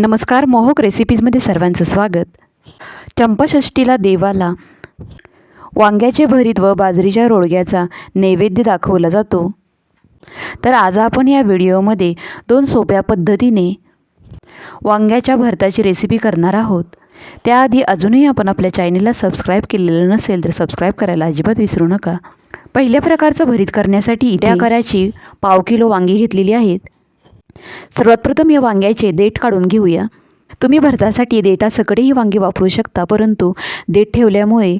नमस्कार मोहक रेसिपीजमध्ये सर्वांचं स्वागत. चंपाषष्ठीला देवाला वांग्याचे भरीत व बाजरीच्या रोडग्याचा नैवेद्य दाखवला जातो. तर आज आपण या व्हिडिओमध्ये दोन सोप्या पद्धतीने वांग्याच्या भरताची रेसिपी करणार आहोत. त्याआधी अजूनही आपण आपल्या चॅनेलला सबस्क्राईब केलेलं नसेल तर सबस्क्राईब करायला अजिबात विसरू नका. पहिल्या प्रकारचं भरीत करण्यासाठी त्या कराची पाव किलो वांगी घेतलेली आहेत. सर्वात प्रथम या वांग्याचे देठ काढून घेऊया. तुम्ही भरतासाठी देठासकडेही वांगी वापरू शकता परंतु देठ ठेवल्यामुळे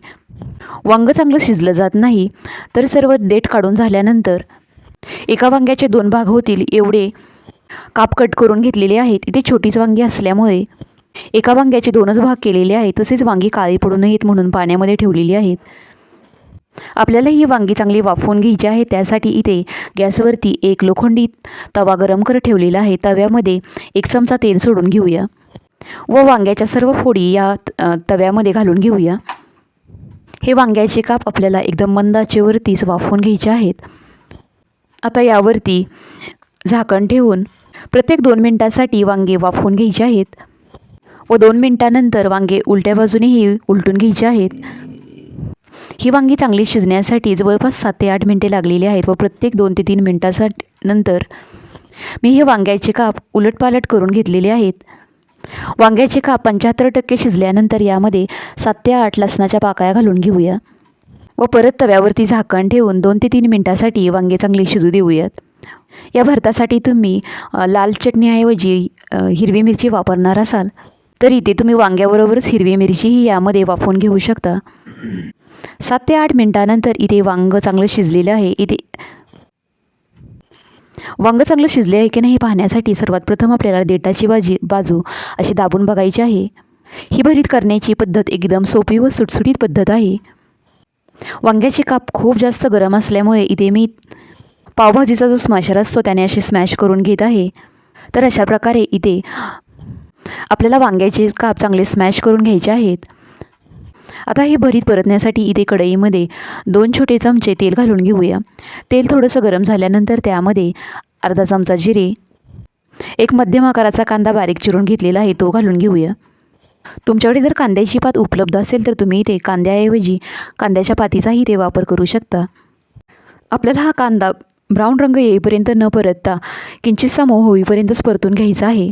वांग चांगलं शिजलं जात नाही. तर सर्व देठ काढून झाल्यानंतर एका वांग्याचे दोन भाग होतील. एवढे काप कट करून घेतलेले आहेत. इथे छोटीच वांगी असल्यामुळे एका वांग्याचे दोनच भाग केलेले आहेत. तसेच वांगी काळी पडू नयेत म्हणून पाण्यामध्ये ठेवलेली आहेत. आपल्याला ही वांगी चांगली वाफवून घ्यायची आहे त्यासाठी इथे गॅसवरती एक लोखंडी तवा गरम करत ठेवलेला आहे. तव्यामध्ये एक चमचा तेल सोडून घेऊया. व वांग्याच्या सर्व फोडी या तव्यामध्ये घालून घेऊया. हे वांग्याचे काप आपल्याला एकदम मंदाचेवरतीच वाफवून घ्यायचे आहेत. आता यावरती झाकण ठेवून प्रत्येक दोन मिनटासाठी वांगे वाफवून घ्यायचे आहेत. व दोन मिनटानंतर वांगे उलट्या बाजूनेही उलटून घ्यायचे आहेत. ही वांगी चांगली शिजण्यासाठी जवळपास सात ते आठ मिनटे लागलेली आहेत व प्रत्येक दोन ते तीन मिनटासाठी नंतर मी हे वांग्याचे काप उलटपालट करून घेतलेले आहेत. वांग्याचे काप पंच्याहत्तर टक्के शिजल्यानंतर यामध्ये सात ते आठ लसणाच्या पाकळ्या घालून घेऊया व परत तव्यावरती झाकण ठेवून दोन ते तीन मिनटासाठी वांगे चांगले शिजू देऊयात. या भरतासाठी तुम्ही लाल चटणीऐवजी हिरवी मिरची वापरणार असाल तर इथे तुम्ही वांग्याबरोबरच हिरवी मिरचीही यामध्ये वाफवून घेऊ शकता. सात ते आठ मिनटानंतर इथे वांग चांगलं शिजलेलं आहे. इथे वांग चांगलं शिजले आहे की नाही हे पाहण्यासाठी सर्वात प्रथम आपल्याला देटाची बाजी बाजू अशी दाबून बघायची आहे. ही भरीत करण्याची पद्धत एकदम सोपी व सुटसुटीत पद्धत आहे. वांग्याचे काप खूप जास्त गरम असल्यामुळे इथे मी पावभाजीचा जो स्मॅशर असतो त्याने असे स्मॅश करून घेत आहे. तर अशा प्रकारे इथे आपल्याला वांग्याचे काप चांगले स्मॅश करून घ्यायचे आहेत आता हे भरीत परतण्यासाठी इथे कढईमध्ये दोन छोटे चमचे तेल घालून घेऊया. तेल थोडंसं गरम झाल्यानंतर त्यामध्ये अर्धा चमचा जिरे एक मध्यम आकाराचा कांदा बारीक चिरून घेतलेला आहे तो घालून घेऊया. तुमच्याकडे जर कांद्याची पात उपलब्ध असेल तर तुम्ही इथे कांद्याऐवजी कांद्याच्या पातीचाही ते वापर करू शकता. आपल्याला हा कांदा ब्राऊन रंग येईपर्यंत न परतता किंचितसा मऊ होईपर्यंतच परतून घ्यायचा आहे.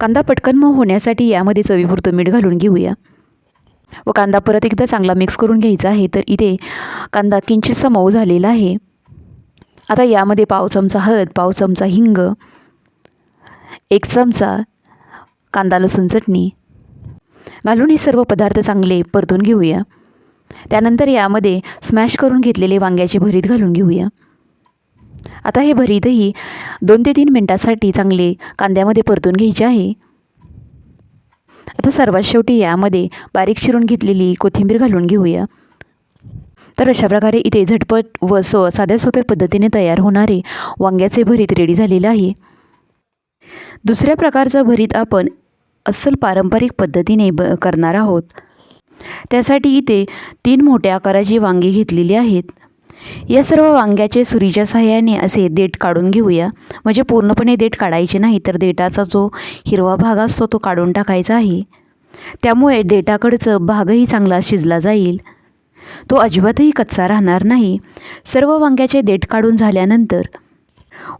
कांदा पटकन मऊ होण्यासाठी यामध्ये चवीपुरतं मीठ घालून घेऊया. व कांदा परत एकदा चांगला मिक्स करून घ्यायचा आहे. तर इथे कांदा किंचितसा मऊ झालेला आहे. आता यामध्ये पाव चमचा हळद पाव चमचा हिंग एक चमचा कांदा लसूण चटणी. घालून हे सर्व पदार्थ चांगले परतून घेऊया. त्यानंतर यामध्ये स्मॅश करून घेतलेले वांग्याचे भरीत घालून घेऊया. आता हे भरीतही दोन ते तीन मिनटासाठी चांगले कांद्यामध्ये परतून घ्यायचे आहे. आता सर्वात शेवटी यामध्ये बारीक चिरून घेतलेली कोथिंबीर घालून घेऊया. तर अशा प्रकारे इथे झटपट व स साध्या सोप्या पद्धतीने तयार होणारे वांग्याचे भरीत रेडी झालेलं आहे. दुसऱ्या प्रकारचं भरीत आपण अस्सल पारंपरिक पद्धतीने ब करणार आहोत. त्यासाठी इथे तीन मोठ्या आकाराची वांगी घेतलेली आहेत. या सर्व वांग्याचे सुरीच्या सहाय्याने असे देठ काढून घेऊया. म्हणजे पूर्णपणे देठ काढायचे नाही तर देठाचा जो हिरवा भाग असतो तो काढून टाकायचा आहे. त्यामुळे देठाकडचं भागही चांगला शिजला जाईल. तो अजिबातही कच्चा राहणार नाही. सर्व वांग्याचे देठ काढून झाल्यानंतर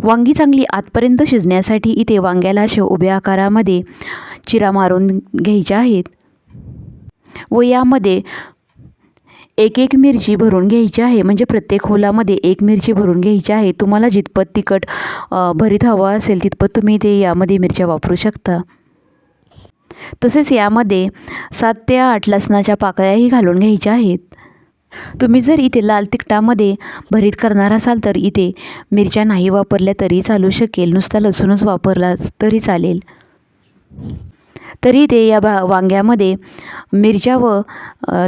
वांगी चांगली आतपर्यंत शिजण्यासाठी इथे वांग्याला असे उभ्या आकारामध्ये चिरा मारून घ्यायच्या आहेत. व यामध्ये एक एक मिरची भरून घ्यायची आहे. म्हणजे प्रत्येक होलामध्ये एक मिरची भरून घ्यायची आहे. तुम्हाला जितपत तिखट भरीत हवं असेल तितपत तुम्ही ते यामध्ये मिरच्या वापरू शकता. तसेच यामध्ये सात ते आठ लसणाच्या पाकळ्याही घालून घ्यायच्या आहेत. तुम्ही जर इथे लाल तिखटामध्ये भरीत करणार असाल तर इथे मिरच्या नाही वापरल्या तरी चालू शकेल. नुसता लसूणच वापरला तरी चालेल. तरी ते या बा वांग्यामध्ये मिरच्या व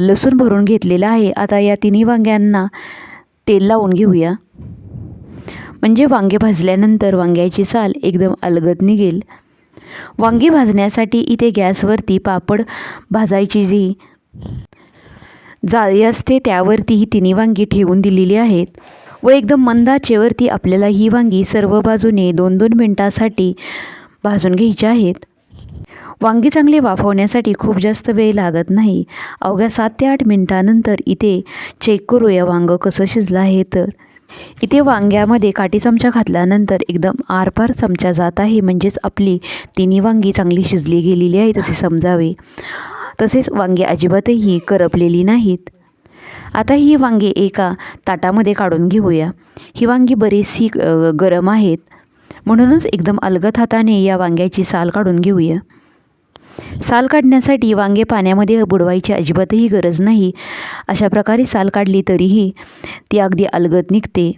लसूण भरून घेतलेला आहे. आता या तिन्ही वांग्यांना तेल लावून घेऊया. म्हणजे वांगे भाजल्यानंतर वांग्याची साल एकदम अलगद निघेल. वांगी भाजण्यासाठी इथे गॅसवरती पापड भाजायची जी जाळी असते त्यावरती ही तिन्ही वांगी ठेवून दिलेली आहेत. व एकदम मंदाचेवरती आपल्याला ही वांगी सर्व बाजूने दोन दोन मिनटासाठी भाजून घ्यायची आहेत. वांगी चांगले वाफवण्यासाठी खूप जास्त वेळ लागत नाही. अवघ्या सात ते आठ मिनटानंतर इथे चेक करूया वांगं कसं शिजलं आहे तर. इथे वांग्यामध्ये काठी चमचा घातल्यानंतर एकदम आरपार चमचा जात आहे. म्हणजेच आपली तिन्ही वांगी चांगली शिजली गेलेली आहे तसे समजावे. तसेच वांगी अजिबातही करपलेली नाहीत. आता ही वांगी एका ताटामध्ये काढून घेऊया. ही वांगी बरीचशी गरम आहेत. म्हणूनच एकदम अलगद हाताने या वांग्याची साल काढून घेऊया. साल काढण्यासाठी वांगे पाण्यामध्ये बुडवायची अजिबातही गरज नाही. अशा प्रकारे साल काढली तरीही ती अगदी अलगद निघते.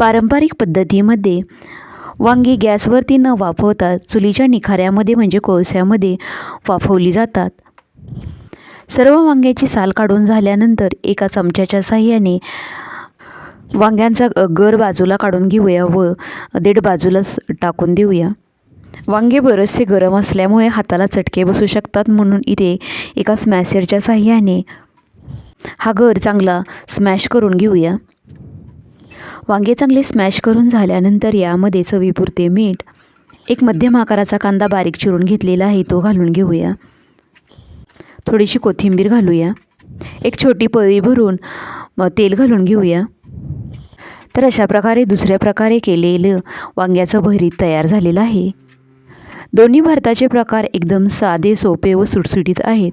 पारंपरिक पद्धतीमध्ये वांगी गॅसवरती न वाफवता चुलीच्या निखाऱ्यामध्ये म्हणजे कोळस्यामध्ये वाफवली जातात. सर्व वांग्याची साल काढून झाल्यानंतर एका चमच्याच्या साह्याने वांग्यांचा गर बाजूला काढून घेऊया व देठ बाजूलाच टाकून देऊया. वांगे बरेचसे गरम असल्यामुळे हाताला चटके बसू शकतात म्हणून इथे एका स्मॅशरच्या साह्याने. हा गर चांगला स्मॅश करून घेऊया. वांगे चांगले स्मॅश करून झाल्यानंतर यामध्ये चवीपुरते मीठ एक मध्यम आकाराचा कांदा बारीक चिरून घेतलेला आहे तो घालून घेऊया. थोडीशी कोथिंबीर घालूया. एक छोटी पळी भरून तेल घालून घेऊया. तर अशा प्रकारे दुसऱ्या प्रकारे केलेलं वांग्याचं भरीत तयार झालेलं आहे. दोन्ही भारताचे प्रकार एकदम साधे सोपे व सुटसुटीत आहेत.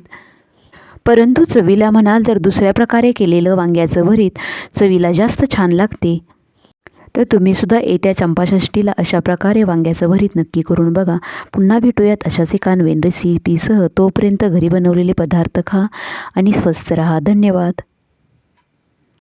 परंतु चवीला म्हणाल तर दुसऱ्या प्रकारे केलेलं वांग्याचं भरीत चवीला जास्त छान लागते. तर तुम्हीसुद्धा येत्या चंपाषष्टीला अशा प्रकारे वांग्याचं भरीत नक्की करून बघा. पुन्हा भेटूयात अशाच एका नवीन रेसिपीसह तोपर्यंत घरी बनवलेले पदार्थ खा आणि स्वस्त रहा. धन्यवाद.